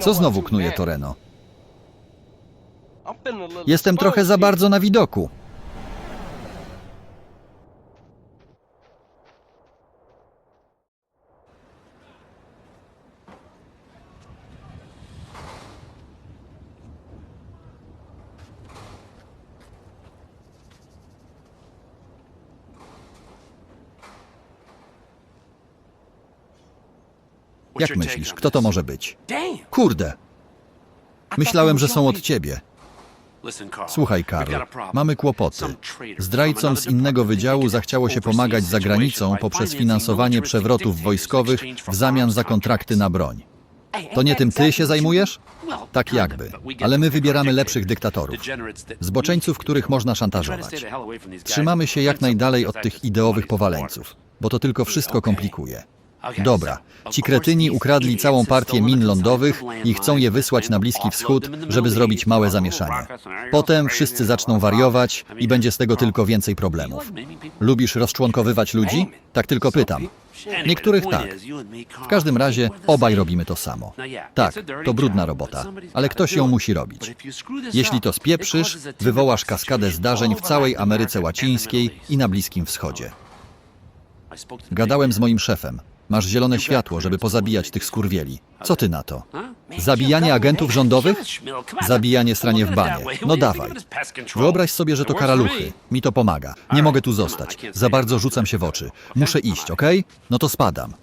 Co znowu knuje Toreno? Jestem trochę za bardzo na widoku. Jak myślisz, kto to może być? Kurde, myślałem, że są od ciebie. Słuchaj, Karl, mamy kłopoty. Zdrajcom z innego wydziału zachciało się pomagać za granicą poprzez finansowanie przewrotów wojskowych w zamian za kontrakty na broń. To nie tym ty się zajmujesz? Tak jakby, ale my wybieramy lepszych dyktatorów. Zboczeńców, których można szantażować. Trzymamy się jak najdalej od tych ideowych powaleńców, bo to tylko wszystko komplikuje. Dobra, ci kretyni ukradli całą partię min lądowych i chcą je wysłać na Bliski Wschód, żeby zrobić małe zamieszanie. Potem wszyscy zaczną wariować i będzie z tego tylko więcej problemów. Lubisz rozczłonkowywać ludzi? Tak tylko pytam. Niektórych tak. W każdym razie obaj robimy to samo. Tak, to brudna robota, ale ktoś ją musi robić. Jeśli to spieprzysz, wywołasz kaskadę zdarzeń w całej Ameryce Łacińskiej i na Bliskim Wschodzie. Gadałem z moim szefem. Masz zielone światło, żeby pozabijać tych skurwieli. Co ty na to? Zabijanie agentów rządowych? Zabijanie stranie w banie. No dawaj. Wyobraź sobie, że to karaluchy. Mi to pomaga. Nie mogę tu zostać. Za bardzo rzucam się w oczy. Muszę iść, okej? No to spadam.